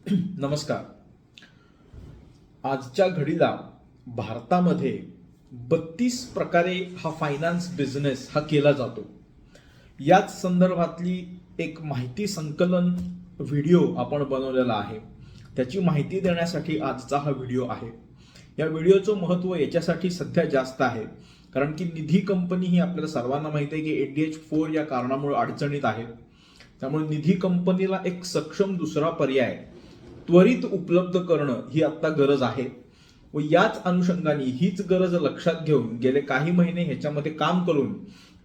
नमस्कार. आजच्या घडीला भारतामध्ये बत्तीस प्रकारे हा फायनान्स बिझनेस हा केला जातो. याच संदर्भातली एक माहिती संकलन व्हिडिओ आपण बनवलेला आहे. त्याची माहिती देण्यासाठी आजचा हा व्हिडिओ आहे. या व्हिडिओचं महत्त्व याच्यासाठी सध्या जास्त आहे. कारण की निधी कंपनी ही आपल्याला सर्वांना माहिती आहे की एनडीएच फोर या कारणामुळे अडचणीत आहे. त्यामुळे निधी कंपनीला एक सक्षम दुसरा पर्याय त्वरित उपलब्ध करणं ही आत्ता गरज आहे. व याच अनुषंगाने हीच गरज लक्षात घेऊन गेले काही महिने ह्याच्यामध्ये काम करून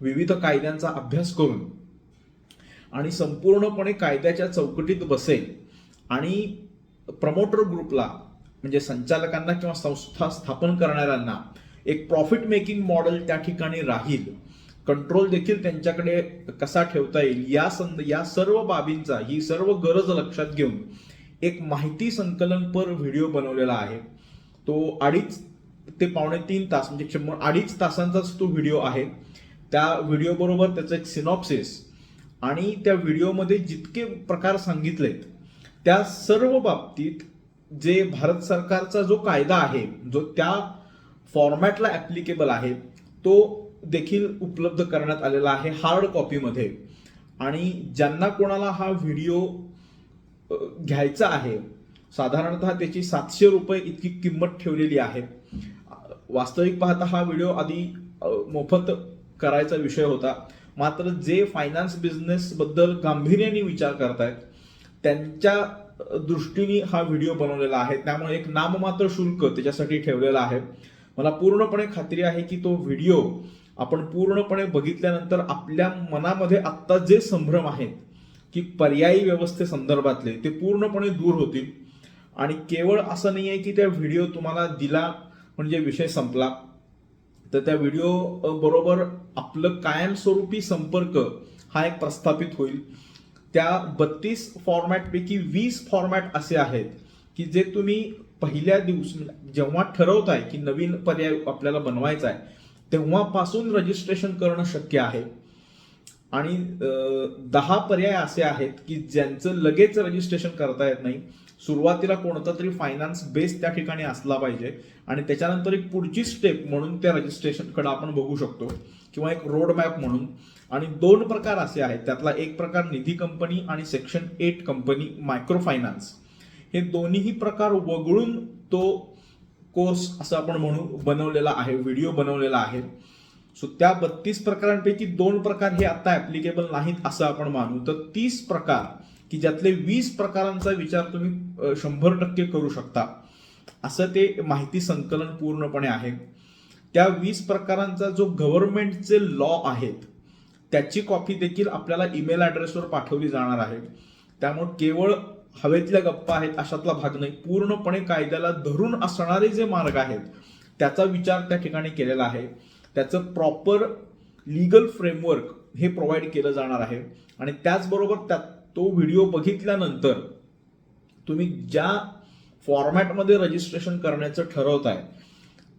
विविध कायद्यांचा अभ्यास करून आणि संपूर्णपणे कायद्याच्या चौकटीत बसेल आणि प्रमोटर ग्रुपला म्हणजे संचालकांना किंवा संस्था स्थापन करणाऱ्यांना एक प्रॉफिट मेकिंग मॉडेल त्या ठिकाणी राहील. कंट्रोल देखील त्यांच्याकडे कसा ठेवता येईल या संद या सर्व बाबींचा ही सर्व गरज लक्षात घेऊन एक माहिती संकलनपर व्हिडिओ बनवलेला आहे. तो अडीच ते पावणे तीन तास म्हणजे शंभर अडीच तासांचाच तो व्हिडिओ आहे. त्या व्हिडिओबरोबर त्याचं एक सिनॉप्सिस आणि त्या व्हिडिओमध्ये जितके प्रकार सांगितलेत त्या सर्व बाबतीत जे भारत सरकारचा जो कायदा आहे जो त्या फॉर्मॅटला ॲप्लिकेबल आहे तो देखील उपलब्ध करण्यात आलेला आहे हार्ड कॉपीमध्ये आणि ज्यांना कोणाला हा व्हिडिओ घ्यायचा आहे. साधारणतः त्याची सातशे रुपये इतकी किंमत ठेवलेली आहे. वास्तविक पाहता हा व्हिडिओ आधी मोफत करायचा विषय होता. मात्र जे फायनान्स बिझनेसबद्दल गांभीर्याने विचार करतायत त्यांच्या दृष्टीने हा व्हिडिओ बनवलेला आहे. त्यामुळे एक नाममात्र शुल्क त्याच्यासाठी ठेवलेलं आहे. मला पूर्णपणे खात्री आहे की तो व्हिडिओ आपण पूर्णपणे बघितल्यानंतर आपल्या मनामध्ये आत्ता जे संभ्रम आहेत की पर्यायी व्यवस्थेसंदर्भातले ते पूर्णपणे दूर होतील. आणि केवळ असं नाही आहे की त्या व्हिडिओ तुम्हाला दिला म्हणजे विषय संपला. तर त्या व्हिडिओ बरोबर आपलं कायमस्वरूपी संपर्क हा एक प्रस्थापित होईल. त्या बत्तीस फॉर्मॅटपैकी वीस फॉर्मॅट असे आहेत की जे तुम्ही पहिल्या दिवस जेव्हा ठरवताय की नवीन पर्याय आपल्याला बनवायचा आहे तेव्हापासून रजिस्ट्रेशन करणं शक्य आहे. आणि दहा पर्याय असे आहेत की ज्यांचं लगेच रजिस्ट्रेशन करता येत नाही. सुरुवातीला कोणता तरी फायनान्स बेस त्या ठिकाणी असला पाहिजे आणि त्याच्यानंतर एक पुढची स्टेप म्हणून त्या रजिस्ट्रेशनकडे आपण बघू शकतो किंवा एक रोडमॅप म्हणून. आणि दोन प्रकार असे आहेत. त्यातला एक प्रकार निधी कंपनी आणि section eight company micro finance हे दोन्हीही प्रकार वगळून तो कोर्स असं आपण म्हणू बनवलेला आहे व्हिडिओ बनवलेला आहे. सो त्या बत्तीस प्रकारांपैकी दोन प्रकार हे आता ऍप्लिकेबल नाहीत असं आपण मानू. तर तीस प्रकार की ज्यातले वीस प्रकारांचा विचार तुम्ही शंभर टक्के करू शकता. असं ते माहिती संकलन पूर्णपणे आहे. त्या वीस प्रकारांचा जो गव्हर्नमेंटचे लॉ आहेत त्याची कॉपी देखील आपल्याला ईमेल ॲड्रेसवर पाठवली जाणार आहे. त्यामुळे केवळ हवेतल्या गप्पा आहेत अशातला भाग नाही पूर्णपणे कायद्याला धरून असणारे जे मार्ग आहेत त्याचा विचार त्या ठिकाणी केलेला आहे. त्याचं प्रॉपर लिगल फ्रेमवर्क हे प्रोव्हाइड केलं जाणार आहे. आणि त्याचबरोबर त्यात तो व्हिडिओ बघितल्यानंतर तुम्ही ज्या फॉर्मॅटमध्ये रजिस्ट्रेशन करण्याचं ठरवताय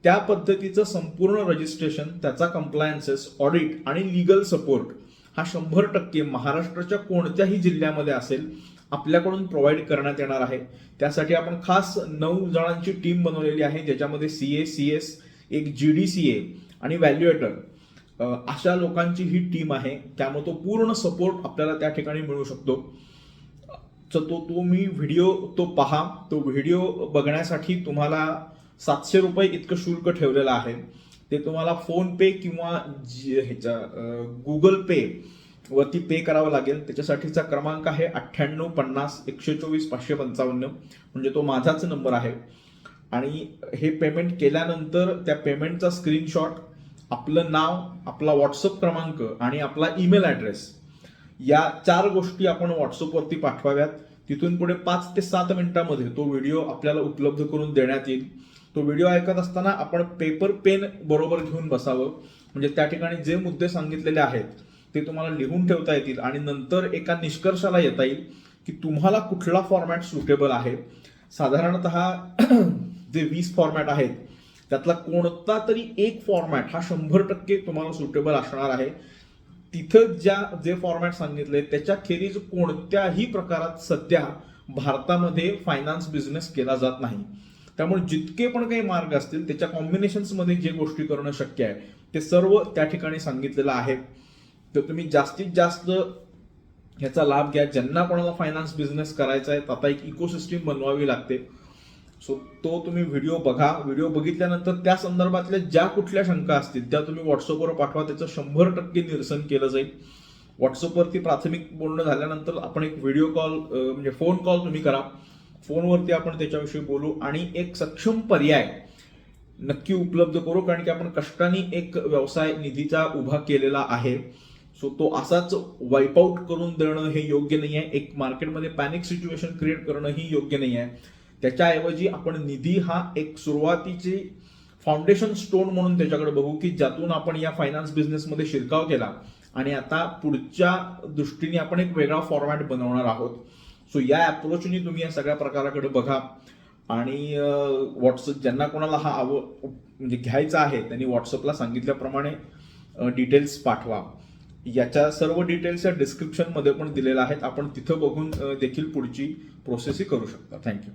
त्या पद्धतीचं संपूर्ण रजिस्ट्रेशन त्याचा कम्प्लायन्सेस ऑडिट आणि लिगल सपोर्ट हा शंभर टक्के महाराष्ट्राच्या कोणत्याही जिल्ह्यामध्ये असेल आपल्याकडून प्रोव्हाइड करण्यात येणार आहे. त्यासाठी आपण खास नऊ जणांची टीम बनवलेली आहे ज्याच्यामध्ये सी ए सी एस एक जी डी सी ए आणि व्हॅल्युएटर अशा लोकांची ही टीम आहे त्यामुळे तो पूर्ण सपोर्ट आपल्याला त्या ठिकाणी मिळू शकतो. तर तो तो मी व्हिडिओ तो पहा तो व्हिडिओ बघण्यासाठी तुम्हाला सातशे रुपये इतकं शुल्क ठेवलेलं आहे. ते तुम्हाला फोनपे किंवा जी- ह्याच्या गुगल पे वरती पे करावं लागेल. त्याच्यासाठीचा क्रमांक आहे अठ्ठ्याण्णव पन्नास एकशे चोवीस पाचशे पंचावन्न. म्हणजे तो माझाच नंबर आहे. आणि हे पेमेंट केल्यानंतर त्या पेमेंटचा स्क्रीनशॉट आपलं नाव आपला व्हॉट्सअप क्रमांक आणि आपला ईमेल ॲड्रेस या चार गोष्टी आपण व्हॉट्सअपवरती पाठवाव्यात. तिथून पुढे पाच ते सात मिनिटांमध्ये तो व्हिडिओ आपल्याला उपलब्ध करून देण्यात येईल. तो व्हिडिओ ऐकत असताना आपण पेपर पेन बरोबर घेऊन बसावं. म्हणजे त्या ठिकाणी जे मुद्दे सांगितलेले आहेत ते तुम्हाला लिहून ठेवता येतील आणि नंतर एका निष्कर्षाला येता येईल की तुम्हाला कुठला फॉर्मॅट सुटेबल आहे. साधारणतः जे वीस फॉर्मॅट आहेत त्यातला कोणता तरी एक फॉर्मॅट हा शंभर टक्के तुम्हाला सुटेबल असणार आहे. तिथं ज्या जे फॉर्मॅट सांगितले त्याच्या खेरीज कोणत्याही प्रकारात सध्या भारतामध्ये फायनान्स बिझनेस केला जात नाही. त्यामुळे जितके पण काही मार्ग असतील त्याच्या कॉम्बिनेशन्समध्ये जे गोष्टी करणं शक्य आहे ते सर्व त्या ठिकाणी सांगितलेलं आहे. तर तुम्ही जास्तीत जास्त ह्याचा लाभ घ्या. ज्यांना कोणाला फायनान्स बिझनेस करायचा आहे आता एक इकोसिस्टीम बनवावी लागते. सो तो तुम्ही व्हिडिओ बघा. व्हिडिओ बघितल्यानंतर त्या संदर्भातल्या ज्या कुठल्या शंका असतील त्या तुम्ही व्हॉट्सअपवर पाठवा. त्याचं शंभर टक्के निरसन केलं जाईल. व्हॉट्सअपवरती प्राथमिक बोलणं झाल्यानंतर आपण एक व्हिडिओ कॉल म्हणजे फोन कॉल तुम्ही करा. फोनवरती आपण त्याच्याविषयी बोलू आणि एक सक्षम पर्याय नक्की उपलब्ध करू कारण की आपण कष्टाने एक व्यवसाय निधीचा उभा केलेला आहे. सो तो असाच वाईपआउट करून देणं हे योग्य नाही आहे एक मार्केटमध्ये पॅनिक सिच्युएशन क्रिएट करणं ही योग्य नाही आहे त्याच्याऐवजी आपण निधी हा एक सुरुवातीची फाउंडेशन स्टोन म्हणून त्याच्याकडे बघू की ज्यातून आपण या फायनान्स बिझनेसमध्ये शिरकाव केला. आणि आता पुढच्या दृष्टीने आपण एक वेगळा फॉर्मॅट बनवणार आहोत. सो या अप्रोचनी तुम्ही या सगळ्या प्रकाराकडे बघा. आणि व्हॉट्सअप ज्यांना कोणाला हा आव म्हणजे घ्यायचा आहे त्यांनी व्हॉट्सअपला सांगितल्याप्रमाणे डिटेल्स पाठवा. याच्या सर्व डिटेल्स या डिस्क्रिप्शनमध्ये पण दिलेल्या आहेत. आपण तिथं बघून देखील पुढची प्रोसेसही करू शकता. थँक्यू